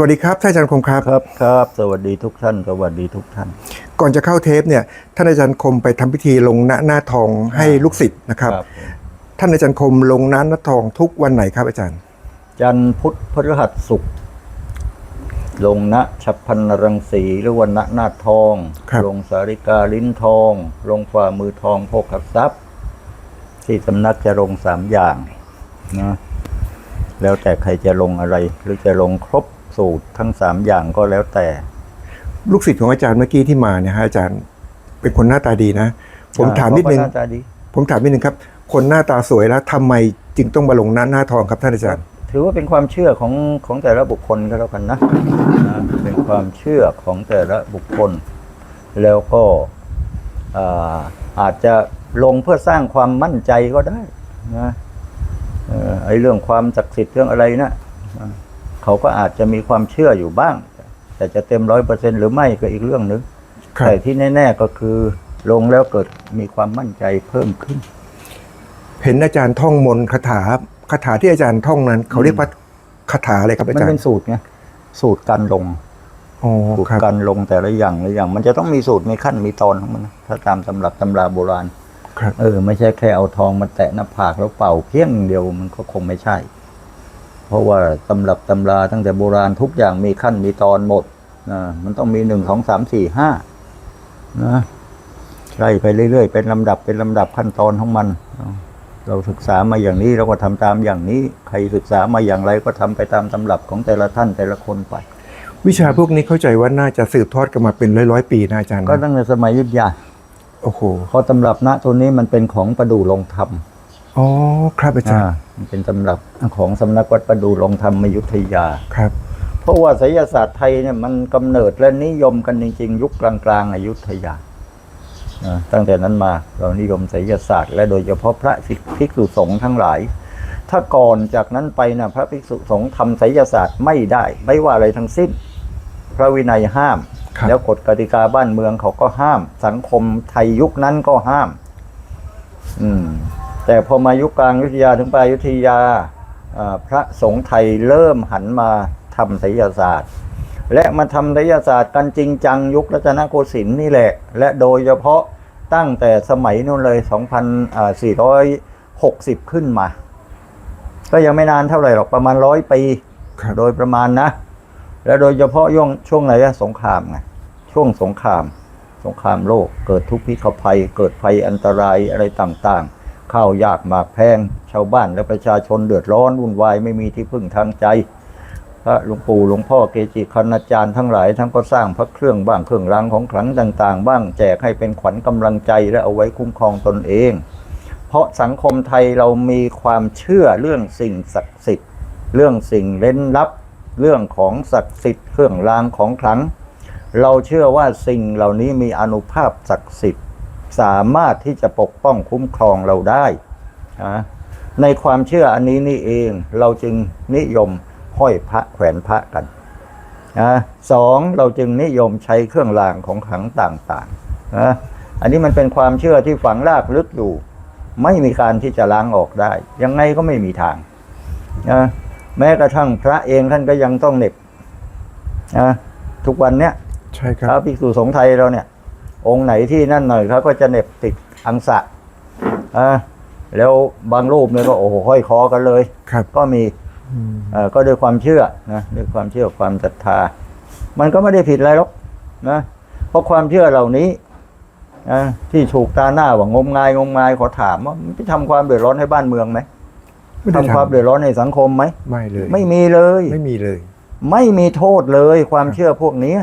วัสดีครับท่านอาจารย์คมครับครับครับ สวัสดีทุกท่านสวัสดีทุกท่าน ก่อนจะเข้าเทปเนี่ยท่านอาจารย์คมไปทำพิธีลงหน้าหน้าทองให้ลูกศิษย์นะครับ ท่านอาจารย์คมลงหน้าหน้าทองทุกวันไหนครับอาจารย์ จันทร์พุธพฤหัสศุกร์ลงณฉับพันนรังสีหรือวันณหน้าทองครับลงสาริกาลิ้นทอง ลงฝ่ามือทองโภคทรัพย์ที่สำนักจะลงสามอย่างนะแล้วแต่ใครจะลงอะไรหรือจะลงครบ สูตรทั้งสามอย่างก็แล้วแต่ ลูกศิษย์ของอาจารย์เมื่อกี้ที่มาเนี่ยฮะอาจารย์เป็นคนหน้าตาดีนะ ผมถามนิดนึงเขก็หน้าตาดี ผมถามนิดนึงครับ คนหน้าตาสวยแล้วทำไมจึงต้องมาลงหน้าหน้าทองครับท่านอาจารย์ ถือว่าเป็นความเชื่อของของแต่ละบุคคลก็แล้วกันนะนะ เป็นความเชื่อของแต่ละบุคคล แล้วก็อ่าอาจจะลงเพื่อสร้างความมั่นใจก็ได้นะเอ่อไอ้เรื่องความศักดิ์สิทธิ์เรื่องอะไรนะอ่า เขาก็อาจจะมีความเชื่ออยู่บ้าง แต่จะเต็มร้อยเปอร์เซ็นหรือไม่ก็อีกเรื่องหนึ่งครับแต่ที่แน่ ๆก็คือลงแล้วเกิดมีความมั่นใจเพิ่มขึ้น เห็นอาจารย์ท่องมนต์คาถาคาถาที่อาจารย์ท่องนั้น เขาเรียกว่าคาถาอะไรครับมัอานจารเป็ย์นสูตรไงสูตรการลงอ๋อสูตครัรบการลงแต่ละอย่างละอย่าง มันจะต้องมีสูตรมีขั้นมีตอนของมันนะถ้าตามตำรับตำราโบราณครับเออ ไม่ใช่แค่เอาทองมาแตะหน้าผากแล้วเป่าเพียงอย่างเดียวมันก็คงไม่ใช่ เพราะว่าตำรับตำราตั้งแต่โบราณทุกอย่างมีขั้นมีตอนหมดนะมันต้องมีหนึ่งสองสามสี่ห้านะไล่ไปเรื่อยๆ เป็นลำดับเป็นลำดับขั้นตอนของมัน เราศึกษามาอย่างนี้เราก็ทำตามอย่างนี้ ใครศึกษามาอย่างไรก็ทำไปตามตำรับของแต่ละท่านแต่ละคนไป วิชาพวกนี้เข้าใจว่าน่าจะสืบทอดกันมาเป็นร้อยๆปีนะอาจารย์นะก็ตั้งแต่สมัยอยุทธยาโอ้โหเพราะตำรับณตัวนี้มันเป็นของประดูลงธรรม อ๋อครับอาจารย์มันเป็นตำรับของสำนักวัดประดูลงธรรมอยุธยาครับ เพราะว่าไสยศาสตร์ไทยเนี่ยมันกำเนิดและนิยมกันจริง ๆ ยุคกลางๆอยุธยานะตั้งแต่นั้นมาเรานิยมไสยศาสตร์และโดยเฉพาะพระภิกษุสงฆ์ทั้งหลาย ถ้าก่อนจากนั้นไปนะพระภิกษุสงฆ์ทำไสยศาสตร์ไม่ได้ ไม่ว่าอะไรทั้งสิ้น พระวินัยห้ามครับแล้วกฎกติกาบ้านเมืองเขาก็ห้าม สังคมไทยยุคนั้นก็ห้าม อืม แต่พอมายุคกลางอยุธยาถึงปลายอยุธยาอ่าพระสงฆ์ไทยเริ่มหันมาทำไสยศาสตร์ และมาทำไสยศาสตร์กันจริงจังยุครัตนโกสินทร์นี่แหละ และโดยเฉพาะตั้งแต่สมัยนู้นเลย 2,460 ขึ้นมา ก็ยังไม่นานเท่าไหร่หรอกประมาณร้อยปีครับโดยประมาณนะ และโดยเฉพาะช่วงช่วงไหนอะสงครามไงช่วงสงคราม สงครามโลกเกิดทุกข์พิฆภัย เกิดภัยอันตรายอะไรต่าง ๆ ข้าวยากหมากแพง ชาวบ้านและประชาชนเดือดร้อนวุ่นวายไม่มีที่พึ่งทางใจ พระหลวงปู่หลวงพ่อเกจิคณาจารย์ทั้งหลายทั้งก็สร้างพระเครื่องบ้างเครื่องรางของขลังต่าง ๆ บ้างแจกให้เป็นขวัญกำลังใจและเอาไว้คุ้มครองตนเอง เพราะสังคมไทยเรามีความเชื่อเรื่องสิ่งศักดิ์สิทธิ์ เรื่องสิ่งเล่นลับ เรื่องของศักดิ์สิทธิ์เครื่องรางของขลัง เราเชื่อว่าสิ่งเหล่านี้มีอนุภาพศักดิ์สิทธิ์ สามารถที่จะปกป้องคุ้มครองเราได้นะในความเชื่ออันนี้นี่เองเราจึงนิยมห้อยพระแขวนพระกันนะสองเราจึงนิยมใช้เครื่องรางของขลังต่างๆนะอันนี้มันเป็นความเชื่อที่ฝังรากลึกอยู่ ไม่มีการที่จะล้างออกได้ ยังไงก็ไม่มีทางนะแม้กระทั่งพระเองท่านก็ยังต้องเหน็บนะทุกวันเนี้ยใช่คพรัระบภิกษุสงฆ์ไทยเราเนี่ย องค์ไหนที่นั่นหน่อยเขาก็จะเหน็บติดอังสะอ่าแล้วบางรูปเนี่ยก็โอ้โหห้อยคอกันเลย ครับ ก็มีอืมเอ่อก็ด้วยความเชื่อนะด้วยความเชื่อความศรัทธา มันก็ไม่ได้ผิดอะไรหรอกนะเพราะความเชื่อเหล่านี้นะที่ถูกตาหน้าว่างมงายงมงายขอถามว่ามันไปทำความเดือดร้อนให้บ้านเมืองไหมไม่ได้ทำความทำเดือดร้อนในสังคมไหมไม่เลย ไม่มีเลย ไม่มีเลย ไม่มีโทษเลยความเชื่อพวกนี้